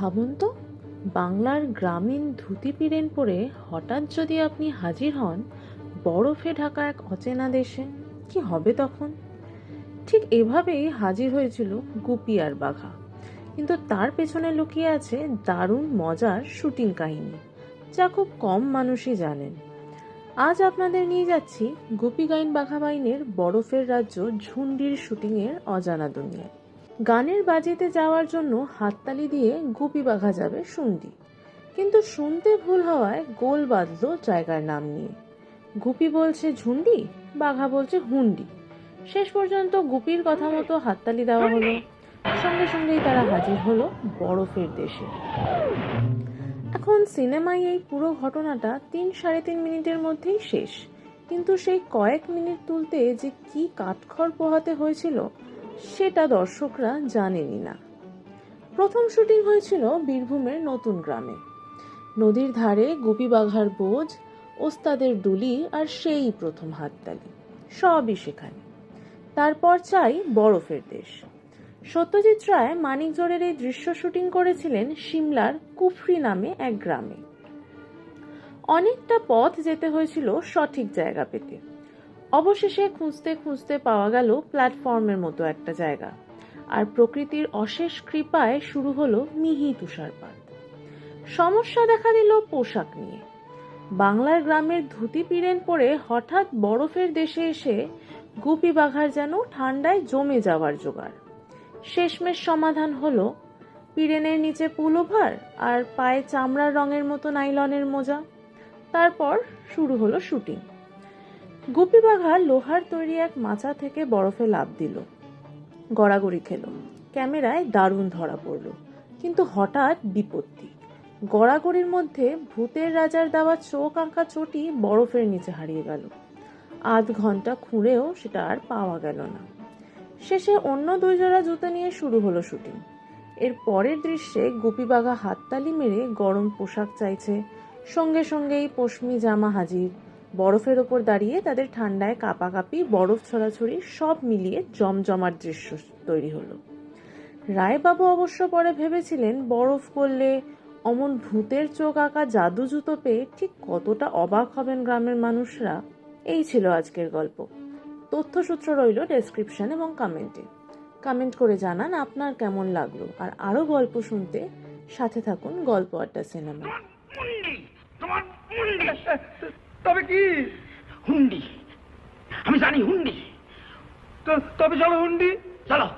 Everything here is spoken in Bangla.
ভাবুন তো, বাংলার গ্রামীণ ধুতি পিড়েন পরে হঠাৎ যদি আপনি হাজির হন বরফে ঢাকা এক অচেনা দেশে, কি হবে তখন? ঠিক এভাবেই হাজির হয়েছিল গুপি আর বাঘা। কিন্তু তার পেছনে লুকিয়ে আছে দারুণ মজার শুটিং কাহিনী, যা খুব কম মানুষই জানেন। আজ আপনাদের নিয়ে যাচ্ছি গুপি গাইন বাঘা বাইনের বরফের রাজ্য ঝুন্ডির শুটিংয়ের অজানা দুনিয়ায়। গানের বাজিতে যাওয়ার জন্য হাততালি দিয়ে গুপি বাঘা যাবে শুন্ডি কিন্তু শুনতে ভুল হওয়ায় গোল বাঁধল জায়গার নাম নিয়ে। গুপি বলছে ঝুন্ডি, বাঘা বলছে হুন্ডি। শেষ পর্যন্ত গুপির কথা মতো হাততালি দেওয়া হলো। সঙ্গে সঙ্গেই তারা হাজির হলো বরফের দেশে। এখন সিনেমায় এই পুরো ঘটনাটা তিন সাড়ে তিন মিনিটের মধ্যেই শেষ। কিন্তু সেই কয়েক মিনিট তুলতে যে কি কাঠখড় পোহাতে হয়েছিল সেটা দর্শকরা জানেনই না। প্রথম শুটিং হয়েছিল বীরভূমের নতুন গ্রামে। নদীর ধারে গুপি বাঘার বোঝ, ওস্তাদের ডুলি আর সেই প্রথম হাততালি, সবই সেখানে। তারপর চাই বরফের দেশ। সত্যজিৎ রায় মানিকজোড়ের এই দৃশ্য শুটিং করেছিলেন সিমলার কুফরি নামে এক গ্রামে। অনেকটা পথ যেতে হয়েছিল সঠিক জায়গা পেতে। অবশেষে খুঁজতে খুঁজতে পাওয়া গেল প্ল্যাটফর্মের মতো একটা জায়গা। আর প্রকৃতির অশেষ কৃপায় শুরু হলো মিহি তুষারপাত। সমস্যা দেখা দিল পোশাক নিয়ে। বাংলার গ্রামের ধুতি পিড়েন পরে হঠাৎ বরফের দেশে এসে গুপি বাঘার যেন ঠান্ডায় জমে যাওয়ার জোগাড়। শেষমেশ সমাধান হলো পিরেনের নিচে পুলোভার আর পায়ে চামড়ার রঙের মতো নাইলনের মোজা। তারপর শুরু হলো শুটিং। গুপি বাঘা লোহার তৈরি এক মাচা থেকে বরফে লাভ দিল। গড়াগড়ি খেল। ক্যামেরায় দারুণ ধরা পড়ল। কিন্তু হঠাৎ বিপত্তি। গড়াগড়ির মধ্যে ভূতের রাজার দেওয়া চোখ আঁকা চটি বরফের নিচে হারিয়ে গেল। আধ ঘণ্টা খুঁড়েও সেটা আর পাওয়া গেল না। শেষে অন্য দুই জোড়া জুতো নিয়ে শুরু হলো শুটিং। এর পরের দৃশ্যে গুপি বাঘা হাততালি মেরে গরম পোশাক চাইছে। সঙ্গে সঙ্গেই পশমি জামা হাজির। বরফের ওপর দাঁড়িয়ে তাদের ঠান্ডায় কাপাকাপি, বরফ ছড়াছড়ি সব মিলিয়ে জমজমার দৃশ্য তৈরি হলো। রায়বাবু অবশ্য পরে ভেবেছিলেন, বরফ করলে অমন ভূতের চোখ আঁকা জাদু জুতো পেয়ে ঠিক কতটা অবাক হবেন গ্রামের মানুষরা। এই ছিল আজকের গল্প। তথ্যসূত্র রইল ডেসক্রিপশন এবং কমেন্টে কমেন্ট করে জানান আপনার কেমন লাগল। আর আরও গল্প শুনতে সাথে থাকুন গল্প আড্ডা সিনেমা। তবে কি? হুন্ডি। আমি জানি হুন্ডি। তো তবে চলো হুন্ডি। চলো।